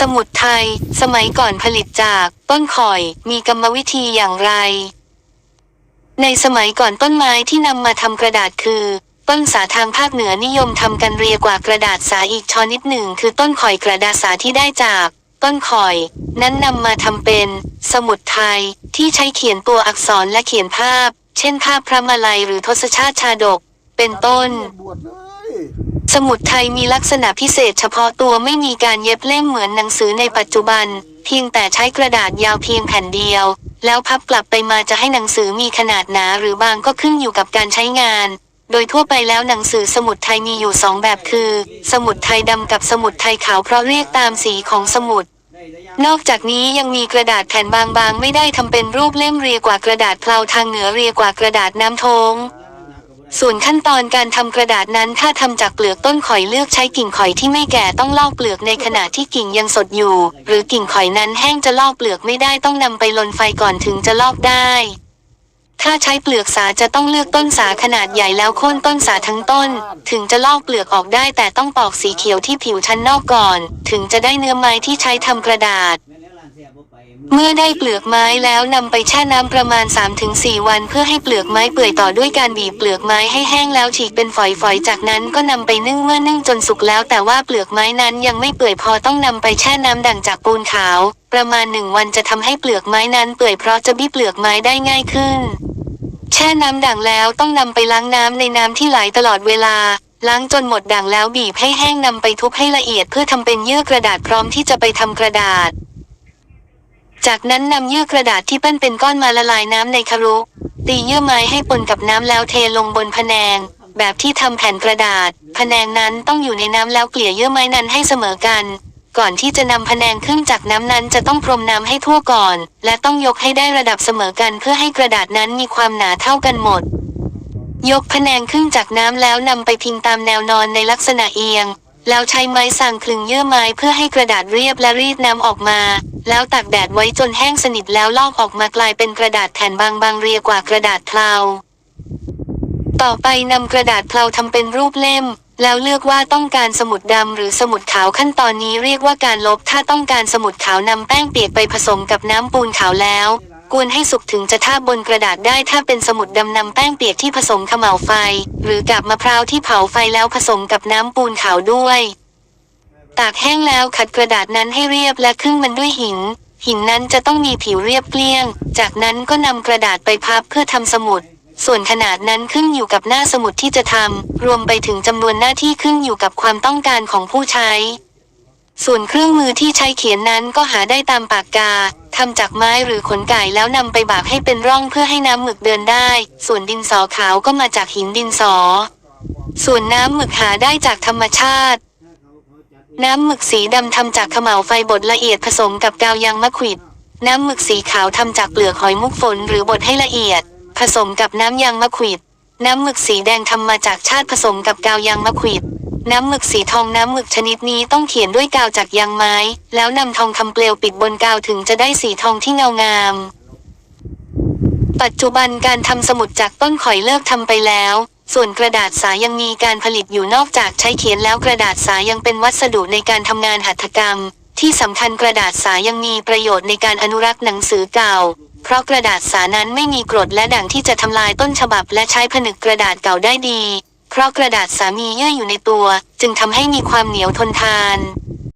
สมุดไทย สมัยก่อนผลิตจากต้นข่อย มีกรรมวิธีอย่างไร ในสมัยก่อนต้นไม้ที่นำมาทำกระดาษคือ ต้นสาทางภาคเหนือนิยมทำกันเรียกว่ากระดาษสาอีกชนิดหนึ่ง คือต้นข่อยกระดาษสาที่ได้จาก ต้นข่อย นั้นนำมาทำเป็น สมุดไทยที่ใช้เขียนตัวอักษรและเขียนภาพ เช่นภาพพระมาลัยหรือทศชาติชาดก เป็นต้นบวชเลย สมุดไทยมีลักษณะพิเศษเฉพาะตัวไม่มีการเย็บเล่มเหมือนหนังสือในปัจจุบัน เพียงแต่ใช้กระดาษยาวเพียงแผ่นเดียว แล้วพับกลับไปมาจะให้หนังสือมีขนาดหนาหรือบางก็ขึ้นอยู่กับการใช้งาน โดยทั่วไปแล้วหนังสือสมุดไทยมีอยู่สองแบบคือ สมุดไทยดำกับสมุดไทยขาวเพราะเรียกตามสีของสมุด นอกจากนี้ยังมีกระดาษแผ่นบางๆ ไม่ได้ทำเป็นรูปเล่มเรียกว่ากระดาษเพลาทางเหนือเรียกว่ากระดาษน้ำทง ส่วนขั้นตอนการทำกระดาษนั้นถ้าทำจากเปลือกต้นข่อยเลือกใช้กิ่งข่อยที่ไม่แก่ต้องลอกเปลือกในขณะที่กิ่งยังสดอยู่ หรือกิ่งข่อยนั้นแห้งจะลอกเปลือกไม่ได้ต้องนำไปลนไฟก่อนถึงจะลอกได้ ถ้าใช้เปลือกสาจะต้องเลือกต้นสาขนาดใหญ่แล้วโค่นต้นสาทั้งต้น ถึงจะลอกเปลือกออกได้แต่ต้องปอกสีเขียวที่ผิวชั้นนอกก่อน ถึงจะได้เนื้อไม้ที่ใช้ทำกระดาษ เมื่อได้เปลือกไม้แล้วนำไปแช่น้ำประมาณ 3-4 วัน เพื่อให้เปลือกไม้เปื่อยต่อด้วยการบีบเปลือกไม้ให้แห้งแล้วฉีกเป็นฝอยๆ จากนั้นก็นำไปนึ่งเมื่อนึ่งจนสุกแล้วแต่ว่าเปลือกไม้นั้นยังไม่เปื่อยพอต้องนำไปแช่น้ำดั่งจากปูนขาว ประมาณหนึ่งวันจะทำให้เปลือกไม้นั้นเปื่อยเพราะจะบี้เปลือกไม้ได้ง่ายขึ้น แช่น้ำด่างแล้วต้องนำไปล้างน้ำในน้ำที่ไหลตลอดเวลาล้างจนหมดด่างแล้วบีบให้แห้งนำไปทุบให้ละเอียดเพื่อทำเป็นเยื่อกระดาษพร้อมที่จะไปทำกระดาษ จากนั้นนำเยื่อกระดาษที่ปั้นเป็นก้อนมาละลายน้ำในคารุตีเยื่อไม้ให้ปนกับน้ำแล้วเทลงบนผนงแบบที่ทำแผ่นกระดาษผนงนั้นต้องอยู่ในน้ำแล้วเกลี่ยเยื่อไม้นั้นให้เสมอกัน ก่อนที่จะนำผนงขึ้นจากน้ำนั้นจะต้องพรมน้ำให้ทั่วก่อน และต้องยกให้ได้ระดับเสมอกันเพื่อให้กระดาษนั้นมีความหนาเท่ากันหมด ยกผนงขึ้นจากน้ำแล้วนำไปพิงตามแนวนอนในลักษณะเอียง แล้วใช้ไม้สั่งคลึงเยื่อไม้เพื่อให้กระดาษเรียบและรีดน้ำออกมา แล้วตากแดดไว้จนแห้งสนิทแล้วลอกออกมากลายเป็นกระดาษแผ่นบางๆเรียกว่ากระดาษเพลาต่อไปนำกระดาษเพลาทำเป็นรูปเล่ม แล้วเลือกว่าต้องการสมุดดำหรือสมุดขาวขั้นตอนนี้เรียกว่าการลบถ้าต้องการสมุดขาวนำแป้งเปียกไปผสมกับน้ำปูนขาวแล้ว กวนให้สุกถึงจะทาบบนกระดาษได้ถ้าเป็นสมุดดำนำแป้งเปียกที่ผสมขม่าไฟ หรือกับมะพร้าวที่เผาไฟแล้วผสมกับน้ำปูนขาวด้วย ตากแห้งแล้วขัดกระดาษนั้นให้เรียบและครึ่งมันด้วยหิน หินนั้นจะต้องมีผิวเรียบเกลี้ยง จากนั้นก็นำกระดาษไปพับเพื่อทำสมุด ส่วนขนาดนั้นขึ้นอยู่กับหน้าสมุดที่จะทำรวมไปถึงจำนวนหน้าที่ขึ้นอยู่กับความต้องการของผู้ใช้ส่วนเครื่องมือที่ใช้เขียนนั้นก็หาได้ตามปากกา ทำจากไม้หรือขนไก่แล้วนำไปบากให้เป็นร่องเพื่อให้น้ำหมึกเดินได้ ส่วนดินสอขาวก็มาจากหินดินสอ ส่วนน้ำหมึกหาได้จากธรรมชาติ น้ำหมึกสีดำทำจากขม่าไฟบดละเอียดผสมกับกาวยางมะขวิด น้ำหมึกสีขาวทำจากเปลือกหอยมุกฝนหรือบดให้ละเอียด ผสมกับน้ำยางมะขวิด น้ำหมึกสีแดงทำมาจากชาติผสมกับกาวยางมะขวิด น้ำหมึกสีทองน้ำหมึกชนิดนี้ต้องเขียนด้วยกาวจากยางไม้ แล้วนำทองคำเปลวปิดบนกาวถึงจะได้สีทองที่เงางาม ปัจจุบันการทำสมุดจากต้นข่อยเลิกทำไปแล้ว ส่วนกระดาษสายังมีการผลิตอยู่นอกจากใช้เขียนแล้วกระดาษสายังเป็นวัสดุในการทำงานหัตถกรรม ที่สำคัญกระดาษสายังมีประโยชน์ในการอนุรักษ์หนังสือเก่าเพราะกระดาษสานั้นไม่มีกรดและด่างที่จะทำลายต้นฉบับและใช้ผนึกกระดาษเก่าได้ดี เพราะกระดาษสามีเยื่ออยู่ในตัว จึงทำให้มีความเหนียวทนทาน